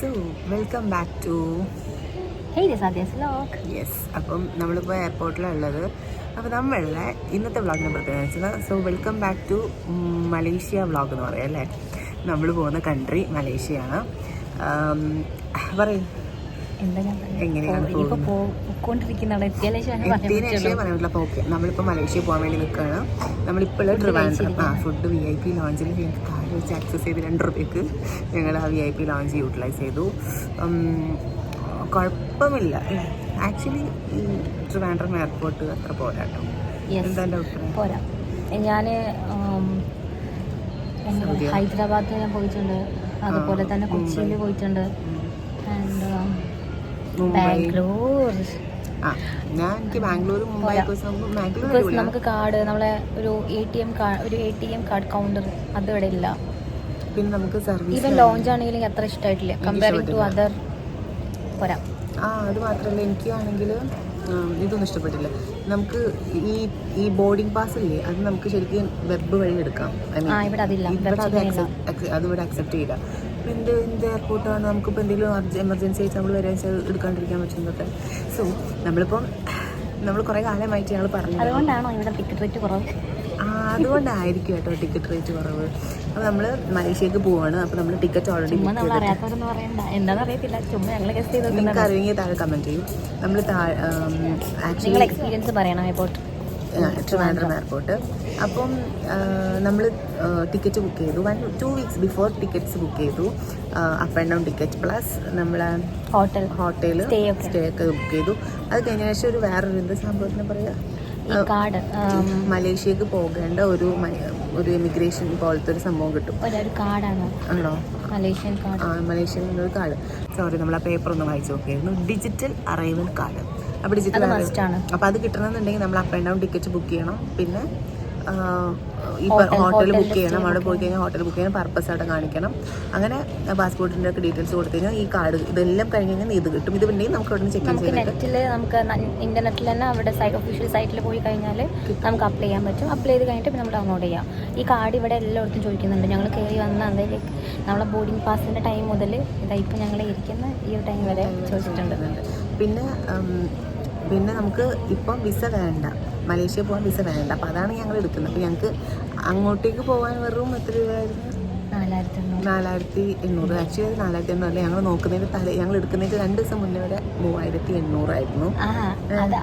So welcome back to yes അപ്പം നമ്മളിപ്പോൾ എയർപോർട്ടിലാണ് ഉള്ളത്. അപ്പോൾ നമ്മളുടെ ഇന്നത്തെ വ്ളോഗിനെ പ്രത്യേകത വെച്ചാൽ so welcome back to Malaysia vlog എന്ന് പറയാം അല്ലേ? നമ്മൾ പോകുന്ന കൺട്രി മലേഷ്യയാണ്. പറയൂ. നമ്മളിപ്പോൾ മലേഷ്യ പോകാൻ വേണ്ടി നിൽക്കുകയാണ്. നമ്മളിപ്പോൾ ട്രിവാൻഡ്രം ആ ഫുഡ് വി ഐ പി ലോഞ്ചിൽ ഞങ്ങൾക്ക് കാര്യം വെച്ച് ആക്സസ് ചെയ്ത് രണ്ട് റുപ്യക്ക് ഞങ്ങൾ ആ V I P lounge utilise ചെയ്തു. കുഴപ്പമില്ല. ആക്ച്വലി ഈ ട്രിവാൻഡ്രം എയർപോർട്ട് അത്ര പോരാട്ടോ. എന്താ പോരാ. ഞാൻ? ഹൈദരാബാദ് ഞാൻ പോയിട്ടുണ്ട്. അതുപോലെ തന്നെ കൊച്ചിയിൽ പോയിട്ടുണ്ട്. ബാംഗ്ലൂർ. ഞാൻ എനിക്ക് ബാംഗ്ലൂർ മുംബൈ ബിക്കോസ് നമുക്ക് കാർഡ് നമ്മളെ ഒരു എ ടി എം കാർഡ് ഒരു A T M card counter അത് ഇവിടെ ഇല്ല. പിന്നെ നമുക്ക് സർവീസ് ഈവൻ ലോഞ്ച് ആണെങ്കിലും അത്ര ഇഷ്ടമായിട്ടില്ല കമ്പയറിംഗ് ടു അതർ പോരാ. ആ അത് മാത്രമല്ല എനിക്ക് ആണെങ്കിൽ ഇതൊന്നും ഇഷ്ടപ്പെട്ടില്ല. നമുക്ക് ഈ ഈ ബോർഡിംഗ് പാസ് ഇല്ലേ അത് നമുക്ക് ശരിക്കും വെബ് വഴി എടുക്കാം. ഇവിടെ അതില്ല. ഇവിടെ അത് ഇവിടെ അക്സെപ്റ്റ് ചെയ്യില്ല. ഇപ്പം എന്ത് എന്ത് എയർപോർട്ടാണ് നമുക്കിപ്പോൾ എന്തെങ്കിലും എമർജൻസി ആയിട്ട് നമ്മൾ വരാൻ എടുക്കാണ്ടിരിക്കാൻ പറ്റുന്നത് സോ നമ്മളിപ്പം നമ്മൾ കുറേ കാലമായിട്ട് ഞങ്ങൾ പറഞ്ഞു അതുകൊണ്ടാണോ ഇവിടെ ടിക്കറ്റ് റേറ്റ് കുറവ്? ആ അതുകൊണ്ടായിരിക്കും കേട്ടോ ടിക്കറ്റ് റേറ്റ് കുറവ്. അപ്പോൾ നമ്മൾ മലേഷ്യക്ക് പോവാണ്. അപ്പോൾ നമ്മൾ ടിക്കറ്റ് ഓൾറെഡി എന്താണെന്ന് അറിയത്തില്ല. ചുമ്മാ ഞങ്ങൾ ഗസ്റ്റ് ചെയ്ത് നിങ്ങൾക്ക് അറിയെങ്കിൽ താഴെ കമന്റ് ചെയ്യും. നമ്മൾ താഴെ എക്സ്പീരിയൻസ് പറയണം എയർപോർട്ട് ട്രിവാൻഡ്രം എയർപോർട്ട് അപ്പം നമ്മൾ ടിക്കറ്റ് ബുക്ക് ചെയ്തു. One two weeks before tickets book ചെയ്തു. Up and down ticket plus നമ്മളെ ഹോട്ടൽ ഹോട്ടൽ സ്റ്റേ ഒക്കെ. സ്റ്റേ ഒക്കെ ബുക്ക് ചെയ്തു. അത് കഴിഞ്ഞ ശേഷം ഒരു വേറൊരു എന്ത് സംഭവത്തിന് പറയുക കാർഡ് മലേഷ്യക്ക് പോകേണ്ട ഒരു ഒരു ഇമിഗ്രേഷൻ പോലത്തെ ഒരു സംഭവം കിട്ടും. കാർഡാണ് ആണോ. മലേഷ്യൻ കാർഡ് മലേഷ്യൻ ഒരു കാർഡ് സോറി നമ്മൾ ആ പേപ്പർ ഒന്ന് വായിച്ചു നോക്കിയായിരുന്നു. ഡിജിറ്റൽ അറൈവൽ കാർഡ് അപ്പോൾ ഡിജിറ്റൽ അത് അപ്പോൾ അത് കിട്ടണമെന്നുണ്ടെങ്കിൽ നമ്മൾ up and down ticket book ചെയ്യണം. പിന്നെ ഈ ഹോട്ടൽ ബുക്ക് ചെയ്യണം. അവിടെ പോയി കഴിഞ്ഞാൽ ഹോട്ടൽ ബുക്ക് ചെയ്യണം. പർപ്പസ് അവിടെ കാണിക്കണം. അങ്ങനെ പാസ്പോർട്ടിന്റെ ഒക്കെ ഡീറ്റെയിൽസ് കൊടുത്തു കഴിഞ്ഞാൽ ഈ കാർഡ് ഇതെല്ലാം കഴിഞ്ഞ് കഴിഞ്ഞാൽ ഇത് കിട്ടും. ഇത് പിന്നെ നമുക്ക് അവിടെ ചെക്ക് ചെയ്യാം നെറ്റിൽ നമുക്ക് ഇന്റർനെറ്റിൽ തന്നെ അവിടെ സൈറ്റ് ഒഫീഷ്യൽ സൈറ്റിൽ പോയി കഴിഞ്ഞാൽ നമുക്ക് അപ്ലൈ ചെയ്യാൻ പറ്റും. അപ്ലൈ ചെയ്ത് കഴിഞ്ഞിട്ട് പിന്നെ നമ്മൾ ഡൗൺലോഡ് ചെയ്യാം. ഈ കാർഡ് ഇവിടെ എല്ലായിടത്തും ചോദിക്കുന്നുണ്ട്. ഞങ്ങൾ കയറി വന്ന അതിലേക്ക് നമ്മളെ ബോർഡിംഗ് പാസിന്റെ ടൈം മുതൽ ഇതായിപ്പോൾ ഞങ്ങൾ ഇരിക്കുന്ന ഈ ഒരു ടൈം വരെ ചോദിച്ചിട്ടുണ്ട്. പിന്നെ പിന്നെ നമുക്ക് ഇപ്പം വിസ വേണ്ട. മലേഷ്യ പോകാൻ വിസ വേണ്ട. അപ്പോൾ അതാണ് ഞങ്ങൾ എടുക്കുന്നത്. അപ്പോൾ ഞങ്ങൾക്ക് അങ്ങോട്ടേക്ക് പോകാൻ വെറും എത്ര രൂപയായിരുന്നു? നാലായിരത്തി എണ്ണൂറ് ആക്ച്വലി അത് നാലായിരത്തി എണ്ണൂറ് അല്ല. ഞങ്ങൾ നോക്കുന്നതിന് തലേ ഞങ്ങൾ എടുക്കുന്നതിന് രണ്ട് ദിവസം മുന്നേ വരെ മൂവായിരത്തി എണ്ണൂറായിരുന്നു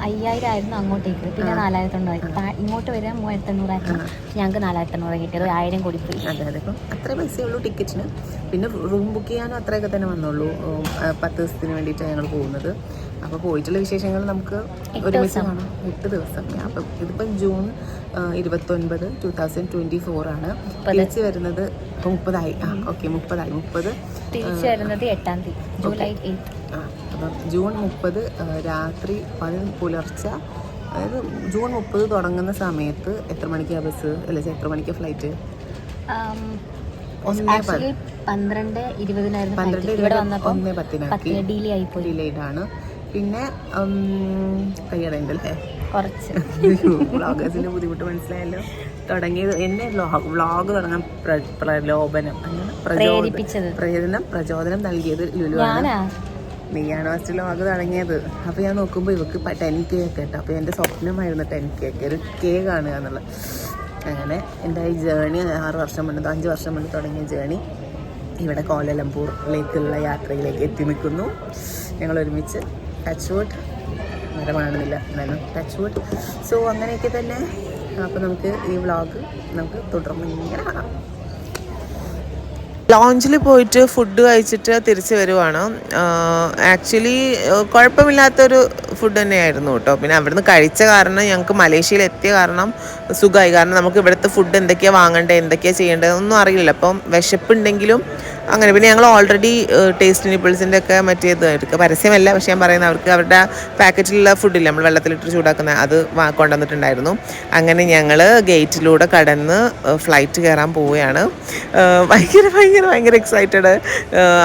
അയ്യായിരം ആയിരുന്നു അങ്ങോട്ടേക്ക്. പിന്നെ നാലായിരത്തി എണ്ണൂറായിരുന്നു ഇങ്ങോട്ട് വരെ മൂവായിരത്തി എണ്ണൂറായിരുന്നു ഞങ്ങൾക്ക് നാലായിരത്തി എണ്ണൂറ് കിട്ടിയത് ആയിരം കൂടി പോയി. അതെ അതെ. ഇപ്പം അത്ര പൈസയേ ഉള്ളൂ ടിക്കറ്റിന്. പിന്നെ റൂം ബുക്ക് ചെയ്യാനും അത്രയൊക്കെ തന്നെ വന്നുള്ളൂ. പത്ത് ദിവസത്തിന് വേണ്ടിയിട്ടാണ് ഞങ്ങൾ പോകുന്നത്. അപ്പോൾ പോയിട്ടുള്ള വിശേഷങ്ങൾ നമുക്ക് ഒരുമിച്ച്. കാണാം. എട്ട് ദിവസം. അപ്പം ഇതിപ്പം ജൂൺ ഇരുപത്തൊൻപത് ടു തൗസൻഡ് ട്വന്റി ഫോർ ആണ് തിരിച്ചു വരുന്നത് മുപ്പതായി. ആ ഓക്കെ മുപ്പതായി. മുപ്പത് തിരിച്ചു വരുന്നത് എട്ടാം തീയതി ജൂലൈ ആ അപ്പം ജൂൺ മുപ്പത് രാത്രി പതി പുലർച്ചെ അതായത് ജൂൺ മുപ്പത് തുടങ്ങുന്ന സമയത്ത് എത്ര മണിക്കാണ് ബസ്? അല്ല എത്ര മണിക്കാണ് ഫ്ലൈറ്റ്? പന്ത്രണ്ട് ഇരുപതിനായിരുന്നു പന്ത്രണ്ട് ഇരുപത് ഒന്നേ പത്തിനാക്കി പത്ത് ഡിലേ ആണ്. പിന്നെ കയ്യടയുണ്ടല്ലേ കുറച്ച്. വ്ളോഗേഴ്സിന്റെ ബുദ്ധിമുട്ട് മനസ്സിലായല്ലോ. തുടങ്ങിയത് എന്നെ വ്ളോഗ് തുടങ്ങാൻ പ്ര- പ്രലോഭനം അങ്ങനെ പ്രചോദനം പ്രേരണ പ്രചോദനം നൽകിയത് ലുലുവാണ് നീയാണ് ഫസ്റ്റ് വ്ളോഗ് തുടങ്ങിയത്. അപ്പോൾ ഞാൻ നോക്കുമ്പോൾ ഇവക്ക് ടെൻ കെ ഒക്കെ കേട്ടോ. അപ്പോൾ എന്റെ സ്വപ്നമായിരുന്നു ടെൻ കെ ഒക്കെ ഒരു കെ കാണുക എന്നുള്ളത്. അങ്ങനെ എന്റെ ഈ ജേണി ആറ് വർഷം മുന്നേ അഞ്ച് വർഷം മുന്നേ തുടങ്ങിയ ജേണി ഇവിടെ കോലലംപൂറിലേക്കുള്ള യാത്രയിലേക്ക് എത്തി നിൽക്കുന്നു. ഞങ്ങൾ ഒരുമിച്ച് ടച്ച് വുഡ് കാണുന്നില്ല എന്നാലും ടച്ച് വുഡ് സോ അങ്ങനെയൊക്കെ തന്നെ. അപ്പോൾ നമുക്ക് ഈ വ്ളോഗ് നമുക്ക് തുടർന്ന് ഇങ്ങനെ കാണാം. ലോഞ്ചിൽ പോയിട്ട് ഫുഡ് കഴിച്ചിട്ട് തിരിച്ച് വരുവാണ്. ആക്ച്വലി കുഴപ്പമില്ലാത്തൊരു ഫുഡ് തന്നെയായിരുന്നു കേട്ടോ. പിന്നെ അവിടുന്ന് കഴിച്ച കാരണം ഞങ്ങൾക്ക് മലേഷ്യയിൽ എത്തിയ കാരണം സുഖമായി. കാരണം നമുക്ക് ഇവിടുത്തെ ഫുഡ് എന്തൊക്കെയാണ് വാങ്ങേണ്ടത് എന്തൊക്കെയാണ് ചെയ്യേണ്ടത് ഒന്നും അറിയില്ല അപ്പം വിശപ്പുണ്ടെങ്കിലും അങ്ങനെ പിന്നെ ഞങ്ങൾ ഓൾറെഡി ടേസ്റ്റ് നിപ്പിൾസിന്റെ ഒക്കെ മറ്റേത് എടുക്കുക പരസ്യമല്ല പക്ഷേ ഞാൻ പറയുന്നത് അവർക്ക് അവരുടെ പാക്കറ്റിലുള്ള ഫുഡില്ല നമ്മൾ വെള്ളത്തിലിട്ട് ചൂടാക്കുന്ന അത് കൊണ്ടുവന്നിട്ടുണ്ടായിരുന്നു. അങ്ങനെ ഞങ്ങൾ ഗേറ്റിലൂടെ കടന്ന് ഫ്ലൈറ്റ് കയറാൻ പോവുകയാണ്. ഭയങ്കര ഭയങ്കര ഭയങ്കര എക്സൈറ്റഡ്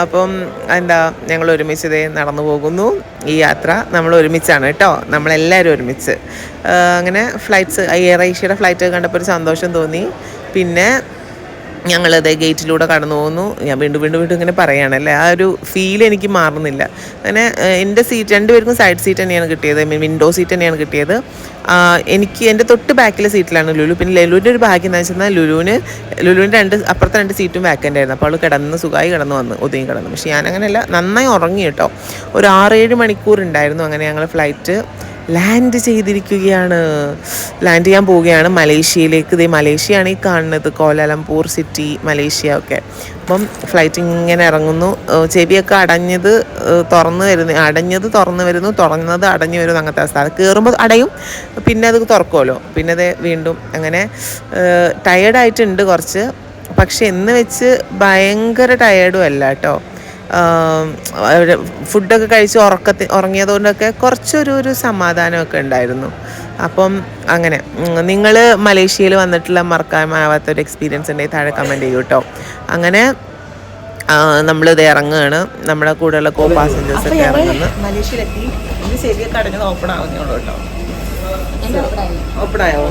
അപ്പം എന്താ ഞങ്ങൾ ഒരുമിച്ച് ഇതേ നടന്നു പോകുന്നു. ഈ യാത്ര നമ്മൾ ഒരുമിച്ചാണ് കേട്ടോ. നമ്മളെല്ലാവരും ഒരുമിച്ച്. അങ്ങനെ ഫ്ലൈറ്റ്സ് എയർ ഏഷ്യയുടെ ഫ്ലൈറ്റ് കണ്ടപ്പോൾ ഒരു സന്തോഷം തോന്നി. പിന്നെ ഞങ്ങളത് ഗേറ്റിലൂടെ കടന്നു പോകുന്നു. ഞാൻ വീണ്ടും വീണ്ടും വീണ്ടും ഇങ്ങനെ പറയുകയാണല്ലേ. ആ ഒരു ഫീൽ എനിക്ക് മാറുന്നില്ല. അങ്ങനെ എന്റെ സീറ്റ് രണ്ടുപേർക്കും സൈഡ് സീറ്റ് തന്നെയാണ് കിട്ടിയത്. വിൻഡോ സീറ്റ് തന്നെയാണ് കിട്ടിയത്. എനിക്ക് എന്റെ തൊട്ട് ബാക്കിലെ സീറ്റിലാണ് ലുലു. പിന്നെ ലുലുവിന്റെ ഒരു ഭാഗ്യം എന്താ വെച്ചാൽ ലുലുവിന് ലുലുവിന്റെ രണ്ട് അപ്പുറത്തെ രണ്ട് സീറ്റും വാക്കന്റ് ആയിരുന്നു. അപ്പോൾ അവൾ കിടന്ന് സുഖമായി കിടന്ന് വന്ന് ഒതുങ്ങി കിടന്നു. പക്ഷേ ഞാൻ അങ്ങനെയല്ല നന്നായി ഉറങ്ങി കേട്ടോ. ഒരു ആറേഴ് മണിക്കൂർ ഉണ്ടായിരുന്നു. അങ്ങനെ ഞങ്ങൾ ഫ്ലൈറ്റ് ലാൻഡ് ചെയ്തിരിക്കുകയാണ്. ലാൻഡ് ചെയ്യാൻ പോവുകയാണ് മലേഷ്യയിലേക്ക്. ഇതേ മലേഷ്യയാണ് ഈ കാണുന്നത്. കോലാലംപൂർ സിറ്റി മലേഷ്യ ഒക്കെ. അപ്പം ഫ്ലൈറ്റ് ഇങ്ങനെ ഇറങ്ങുന്നു. ചെവിയൊക്കെ അടഞ്ഞത് തുറന്നു വരുന്നു. അടഞ്ഞത് തുറന്ന് വരുന്നു. തുറന്നത് അടഞ്ഞു വരുന്നു അങ്ങനത്തെ അവസ്ഥ. അത് കയറുമ്പോൾ അടയും. പിന്നെ അത് തുറക്കുമല്ലോ പിന്നെ അത് വീണ്ടും അങ്ങനെ ടയേർഡായിട്ടുണ്ട് കുറച്ച്. പക്ഷെ എന്ന് വെച്ച് ഭയങ്കര ടയേർഡും അല്ല കേട്ടോ. ഫുഡൊക്കെ കഴിച്ച് ഉറക്കത്തി ഉറങ്ങിയതുകൊണ്ടൊക്കെ കുറച്ചൊരു ഒരു സമാധാനമൊക്കെ ഉണ്ടായിരുന്നു. അപ്പം അങ്ങനെ നിങ്ങൾ മലേഷ്യയിൽ വന്നിട്ടുള്ള മറക്കാനാവാത്ത ഒരു എക്സ്പീരിയൻസ് ഉണ്ടെങ്കിൽ താഴെ കമന്റ് ചെയ്യൂ കേട്ടോ അങ്ങനെ നമ്മളിത് ഇറങ്ങുകയാണ് നമ്മുടെ കൂടെയുള്ള കോ പാസഞ്ചേഴ്സ് ഒക്കെ ഇറങ്ങുന്നു. മലേഷ്യയിലെത്തി. ഇത് ശരിയൊക്കെ അടഞ്ഞത് ഓപ്പൺ ആവുന്നുള്ളൂ കേട്ടോ ഓപ്പൺ ആയോ?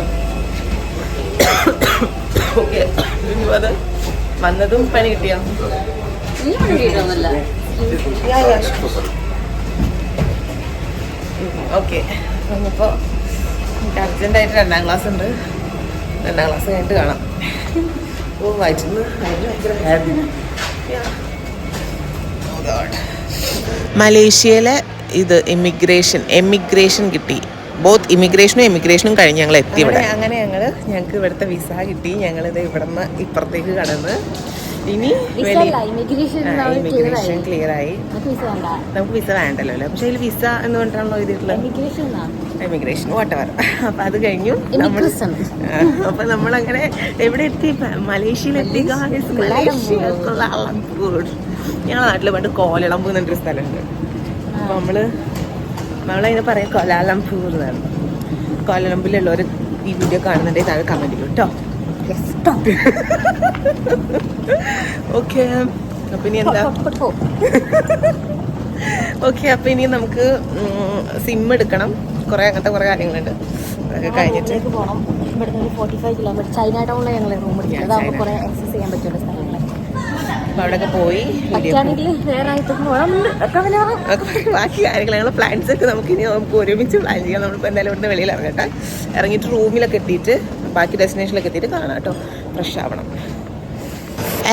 ഓക്കെ വന്നതും പണി കിട്ടിയോ? ഓക്കെ അപ്പോൾ എനിക്ക് അർജന്റായിട്ട് രണ്ടാം ക്ലാസ് ഉണ്ട്. രണ്ടാം ക്ലാസ് കഴിഞ്ഞിട്ട് കാണാം. ഓ വയറ്റിന്ന് ഭയങ്കര ഹാപ്പി മലേഷ്യയിലെ ഇത് ഇമിഗ്രേഷൻ എമിഗ്രേഷൻ കിട്ടി. ബോത്ത് ഇമിഗ്രേഷനും എമിഗ്രേഷനും കഴിഞ്ഞ് ഞങ്ങൾ എത്തി ഇവിടെ. അങ്ങനെ ഞങ്ങൾ ഞങ്ങൾക്ക് ഇവിടുത്തെ വിസ കിട്ടി. ഞങ്ങളിത് ഇവിടെ നിന്ന് ഇപ്പുറത്തേക്ക് കടന്ന് ഇനി ഇമിഗ്രേഷൻ ക്ലിയർ ആയി. നമുക്ക് വിസ വേണ്ടല്ലോ അല്ലേ? പക്ഷേ അതിൽ വിസ എന്ന് പറഞ്ഞിട്ടാണല്ലോ എഴുതിയിട്ടുള്ളത്. ഇമിഗ്രേഷൻ വാട്ടവർ അപ്പൊ അത് കഴിഞ്ഞു. നമ്മൾ അപ്പൊ നമ്മളങ്ങനെ എവിടെ എത്തി? മലേഷ്യയിൽ എത്തി. മലേഷ്യ കോലാലംപൂർ ഞങ്ങളുടെ നാട്ടിൽ പണ്ട് കോലളമ്പ് എന്നൊരു സ്ഥലമുണ്ട്. അപ്പൊ നമ്മൾ നമ്മളതിനെ പറയാം കോലാലംപൂർ എന്നാണ്. കോലാലംപൂരിലുള്ളവർ ഈ വീഡിയോ കാണുന്നുണ്ടെങ്കിൽ താഴെ കമന്റ് ചെയ്യും കേട്ടോ ഓക്കെ അപ്പൊ ഇനി എന്താ? ഓക്കെ അപ്പൊ ഇനി നമുക്ക് സിം എടുക്കണം. കുറെ അങ്ങനത്തെ കുറെ കാര്യങ്ങളുണ്ട്. അതൊക്കെ കഴിഞ്ഞിട്ട്. പോകണം ഇവിടുന്ന് ഒരു ഫോർട്ടി ഫൈവ് കിലോമീറ്റർ ചൈന ടൗണിലെ ഞങ്ങൾ റൂം എടുക്കുന്നത് അതാകുമ്പോൾ കുറേ എക്സസ് ചെയ്യാൻ പറ്റുന്ന സ്ഥലങ്ങൾ അപ്പൊ അവിടെയൊക്കെ പോയി ബാക്കി കാര്യങ്ങൾ ഞങ്ങൾ പ്ലാൻസ് ഒക്കെ നമുക്ക് ഇനി നമുക്ക് ഒരുമിച്ച് പ്ലാൻ ചെയ്യാം. നമ്മളിപ്പോൾ എന്തായാലും ഇവിടുന്ന് വെളിയിൽ ഇറങ്ങട്ടെ. ഇറങ്ങിയിട്ട് റൂമിലൊക്കെ എത്തിയിട്ട് ബാക്കി ഡെസ്റ്റിനേഷനിലൊക്കെ എത്തിയിട്ട് കാണാം കേട്ടോ. ഫ്രഷ് ആവണം.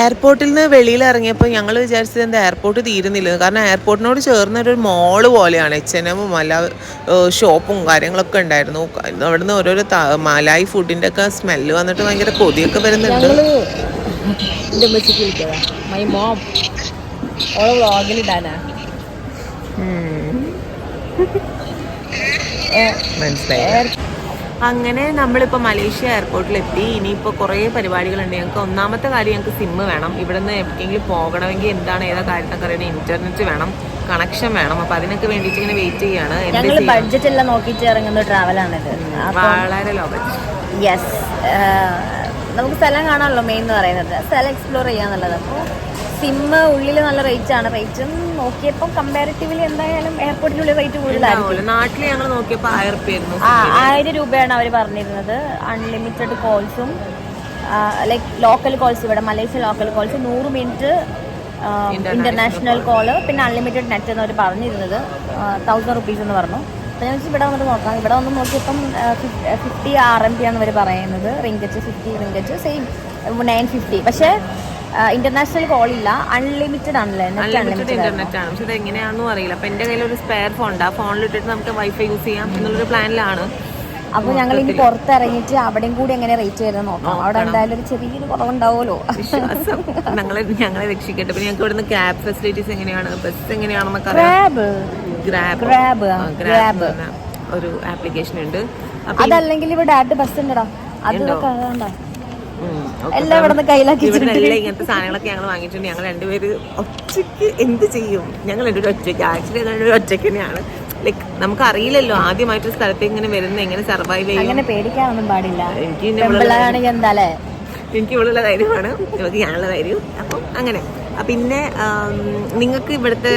എയർപോർട്ടിൽ നിന്ന് വെളിയിൽ ഇറങ്ങിയപ്പോൾ ഞങ്ങൾ വിചാരിച്ചത് എന്താ എയർപോർട്ട് തീരുന്നില്ല. കാരണം എയർപോർട്ടിനോട് ചേർന്ന ഒരു മോൾ പോലെയാണ്. എച്ച് എൻ എമ്മും അല്ല ഷോപ്പും കാര്യങ്ങളൊക്കെ ഉണ്ടായിരുന്നു. അവിടുന്ന് ഓരോരോ മലായി ഫുഡിന്റെ ഒക്കെ സ്മെല്ല് വന്നിട്ട് ഭയങ്കര കൊതിയൊക്കെ വരുന്നുണ്ട്. മനസ്സിലായി. അങ്ങനെ നമ്മളിപ്പോൾ മലേഷ്യ എയർപോർട്ടിലെത്തി. ഇനിയിപ്പോൾ കുറേ പരിപാടികളുണ്ട്. ഞങ്ങൾക്ക് ഒന്നാമത്തെ കാര്യം ഞങ്ങൾക്ക് സിമ്മ് വേണം. ഇവിടെ നിന്ന് എവിടെയെങ്കിലും പോകണമെങ്കിൽ എന്താണ് ഏതാ കാര്യത്തൊക്കെ അറിയണേ. ഇന്റർനെറ്റ് വേണം കണക്ഷൻ വേണം. അപ്പോൾ അതിനൊക്കെ വേണ്ടിയിട്ട് ഇങ്ങനെ വെയിറ്റ് ചെയ്യാണ്. ഞങ്ങൾ ബഡ്ജറ്റ് എല്ലാം നോക്കിയിട്ട് ഇറങ്ങുന്ന ട്രാവലാണിത് വളരെ ലോ ബഡ്ജറ്റ് യെസ് നമുക്ക് സ്ഥലം കാണാമല്ലോ മെയിൻ എന്ന് പറയുന്നത്. സ്ഥലം എക്സ്പ്ലോർ ചെയ്യാന്നുള്ളത്. അപ്പോൾ സിമ്മ് ഉള്ളിൽ നല്ല റേറ്റ് ആണ്. റേറ്റും നോക്കിയപ്പോൾ കമ്പാരിറ്റീവ്ലി എന്തായാലും എയർപോർട്ടിനുള്ളിൽ റേറ്റ് കൂടുതലായിരിക്കും. നാട്ടിൽ ഞങ്ങൾ നോക്കിയപ്പോൾ ആയിരം ആ ആയിരം രൂപയാണ് അവർ പറഞ്ഞിരുന്നത്. അൺലിമിറ്റഡ് കോൾസും ലൈക് ലോക്കൽ കോൾസ് ഇവിടെ മലേഷ്യ ലോക്കൽ കോൾസ് നൂറ് മിനിറ്റ് ഇന്റർനാഷണൽ കോൾ പിന്നെ അൺലിമിറ്റഡ് നെറ്റ് എന്ന് അവർ പറഞ്ഞിരുന്നത്. തൗസൻഡ് റുപ്പീസ് എന്ന് പറഞ്ഞു. അപ്പോൾ ഞാൻ ഇവിടെ വന്നിട്ട് നോക്കാം. ഇവിടെ വന്ന് നോക്കിയപ്പം ഫിഫ്റ്റി ആർ എം പി ആണ് അവർ പറയുന്നത്. Ringgit fifty ringgit same nine fifty പക്ഷേ ഇന്റർനാഷണൽ കോൾ ഇല്ല. അൺലിമിറ്റഡ് ആണല്ലേ അൺലിമിറ്റഡ് ഇന്റർനെറ്റ് ആണ്. പക്ഷെ ഇത് എങ്ങനെയാണെന്നും അറിയില്ല. അപ്പൊ എന്റെ കയ്യിൽ ഒരു സ്പെയർ ഫോൺ ഉണ്ട്. ആ ഫോണിൽ ഇട്ടിട്ട് നമുക്ക് വൈഫൈ യൂസ് ചെയ്യാം എന്നുള്ളൊരു പ്ലാനിലാണ് അപ്പൊ ഞങ്ങൾ ഇനി പുറത്തിറങ്ങിയിട്ട് അവിടെയും കൂടി എങ്ങനെ റേറ്റ് വരുന്നത് നോക്കാം. അവിടെ എന്തായാലും ഒരു ചെറിയൊരു കുറവുണ്ടാവുമല്ലോ. ഞങ്ങളെ ഞങ്ങളെ രക്ഷിക്കട്ടെ. പിന്നെ ഞങ്ങൾക്ക് ഇവിടുന്ന് ക്യാബ് ഫെസിലിറ്റീസ് എങ്ങനെയാണ്? ബസ് എങ്ങനെയാണെന്നൊക്കെ ഗ്രാബ് ഗ്രാബ് ഗ്രാബ്. ഒരു ആപ്ലിക്കേഷൻ ഉണ്ട്. അതല്ലെങ്കിൽ ഇവിടെ ഡയറക്റ്റ് ബസ് ഉണ്ടടാ? അത് okay. എല്ലാം ഇവിടെ നിന്ന് കയ്യിലാക്കി ഇങ്ങനത്തെ സാധനങ്ങളൊക്കെ ഞങ്ങൾ വാങ്ങിയിട്ടുണ്ട്. ഞങ്ങൾ രണ്ടുപേര് ഒറ്റയ്ക്ക് എന്ത് ചെയ്യും? ഞങ്ങൾ രണ്ടുപേരും ഒറ്റയ്ക്ക്. ആക്ച്വലി രണ്ടുപേരും ഒറ്റയ്ക്ക് തന്നെയാണ്. ലൈക്ക് നമുക്ക് അറിയില്ലല്ലോ ആദ്യമായിട്ട് സ്ഥലത്ത് ഇങ്ങനെ വരുന്ന എങ്ങനെ സർവൈവ് ചെയ്യും. അങ്ങനെ പേടിക്കാനൊന്നും പാടില്ല. എനിക്ക് എനിക്ക് ഇവളുള്ള ധൈര്യമാണ്. ഇവർക്ക് ഞാനുള്ള ധൈര്യം അപ്പം അങ്ങനെ. പിന്നെ നിങ്ങൾക്ക് ഇവിടുത്തെ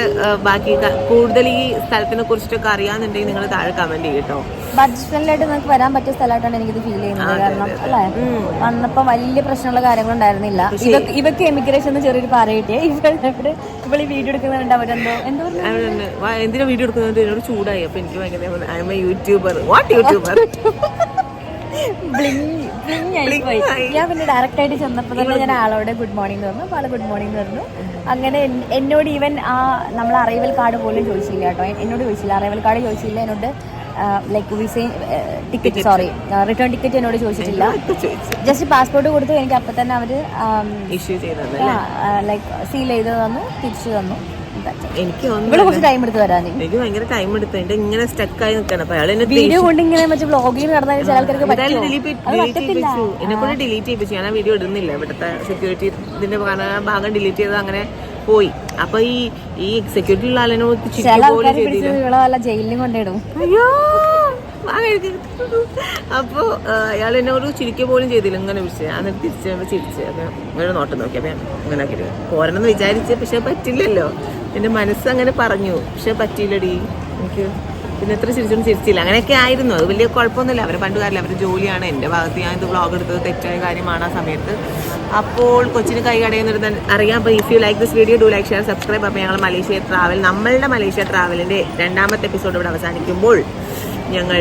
ബാക്കി കൂടുതൽ ഈ സ്ഥലത്തിനെ കുറിച്ചിട്ടൊക്കെ അറിയാന്നുണ്ടെങ്കിൽ നിങ്ങൾ താഴെ കമന്റ് ചെയ്യട്ടോ കേട്ടോ ബഡ്ജറ്റ് ഫ്രണ്ട്ലി ആയിട്ട് നിങ്ങൾക്ക് വരാൻ പറ്റിയ സ്ഥലമായിട്ടാണ് എനിക്കിത് ഫീൽ ചെയ്യുന്നത്. കാരണം അല്ലേ? വന്നപ്പോ വലിയ പ്രശ്നമുള്ള കാര്യങ്ങളുണ്ടായിരുന്നില്ല. ഇവക്ക് ഇവക്ക് എന്ന് ചെറിയൊരു പറയിട്ടേ ഇവിടെ വീഡിയോ എടുക്കുന്നുണ്ട് അവരെന്തോ എന്തോ എന്തിനാ വീഡിയോ എടുക്കുന്നത് എന്നോട് ചൂടായി. അപ്പൊ എനിക്ക് ഭയങ്കര യൂട്യൂബർ വാട്ട് യൂട്യൂബർ പോയി. ഞാൻ പിന്നെ ഡയറക്റ്റ് ആയിട്ട് ചെന്നപ്പോൾ തന്നെ ഞാൻ ആളോട് ഗുഡ് മോർണിംഗ് തന്നു അപ്പോൾ ആൾ ഗുഡ് മോർണിംഗ് തന്നു അങ്ങനെ എന്നോട് ഈവൻ ആ നമ്മൾ അറൈവൽ കാർഡ് പോലും ചോദിച്ചില്ല കേട്ടോ. എന്നോട് ചോദിച്ചില്ല. അറൈവൽ കാർഡ് ചോദിച്ചില്ല. എന്നോട് like visa ticket sorry return ticket എന്നോട് ചോദിച്ചിട്ടില്ല. ജസ്റ്റ് പാസ്പോർട്ട് കൊടുത്തു. എനിക്ക് അപ്പം തന്നെ അവർ ഇഷ്യൂ ചെയ്തത് ലൈക്ക് സീൽ ചെയ്ത് തന്നു തിരിച്ചു തന്നു. എനിക്ക് ഇവിടെ കുറച്ച് ടൈം എടുത്ത് വരാൻ എനിക്ക് ഭയങ്കര ടൈം എടുത്ത് എന്റെ ഇങ്ങനെ സ്റ്റക്കായി നിൽക്കണം അപ്പൊ അയാൾ എന്നെ വീഡിയോ കൊണ്ട് ഇങ്ങനെ മറ്റേ വ്ളോഗിൽ നടന്നാൽ ചില ആൾക്കാർക്ക് എന്നെ കൊണ്ട് ഡിലീറ്റ് ചെയ്യിപ്പിച്ചു ഞാൻ ആ വീഡിയോ ഇടുന്നില്ല. ഇവിടുത്തെ സെക്യൂരിറ്റി ഇതിന്റെ ഭാഗം- ഡിലീറ്റ് ചെയ്ത് അങ്ങനെ പോയി. അപ്പൊ ഈ ഈ സെക്യൂരിറ്റി ഉള്ള ആളിനെ ചില ജയിലിലും കൊണ്ടിടും അയ്യോ! അപ്പോ അയാൾ എന്നെ ഒരു ചിരിക്കുക പോലും ചെയ്തില്ല. ഇങ്ങനെ വിളിച്ച്. എന്നിട്ട് തിരിച്ച് ചിരിച്ച്. അപ്പൊ ഇങ്ങനെ നോട്ടം നോക്കി. അപ്പൊ ഞാൻ ഇങ്ങനെ പോരണം എന്ന് വിചാരിച്ച്. പക്ഷെ പറ്റില്ലല്ലോ. എന്റെ മനസ്സ് അങ്ങനെ പറഞ്ഞു. പക്ഷെ പറ്റിയില്ലടി. എനിക്ക് പിന്നെ എത്ര ചിരിച്ചൊന്നും ചിരിച്ചില്ല. അങ്ങനെയൊക്കെ ആയിരുന്നു. അത് വലിയ കുഴപ്പമൊന്നുമില്ല. അവർ പണ്ട് കാര്യം അവരുടെ ജോലിയാണ്. എന്റെ ഭാഗത്ത് ഞാൻ ഇത് വ്ളോഗ് എടുത്തത് തെറ്റായ കാര്യമാണ് ആ സമയത്ത്. അപ്പോൾ കൊച്ചിന് കൈ കടയുന്നിരുന്ന അറിയാം. അപ്പോൾ if you like this video do like share subscribe അപ്പോൾ ഞങ്ങൾ മലേഷ്യ ട്രാവൽ നമ്മളുടെ മലേഷ്യ ട്രാവലിന്റെ രണ്ടാമത്തെ എപ്പിസോഡ് ഇവിടെ അവസാനിക്കുമ്പോൾ ഞങ്ങൾ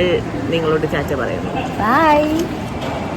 നിങ്ങളോട് ചാച്ച പറയുന്നു. ബൈ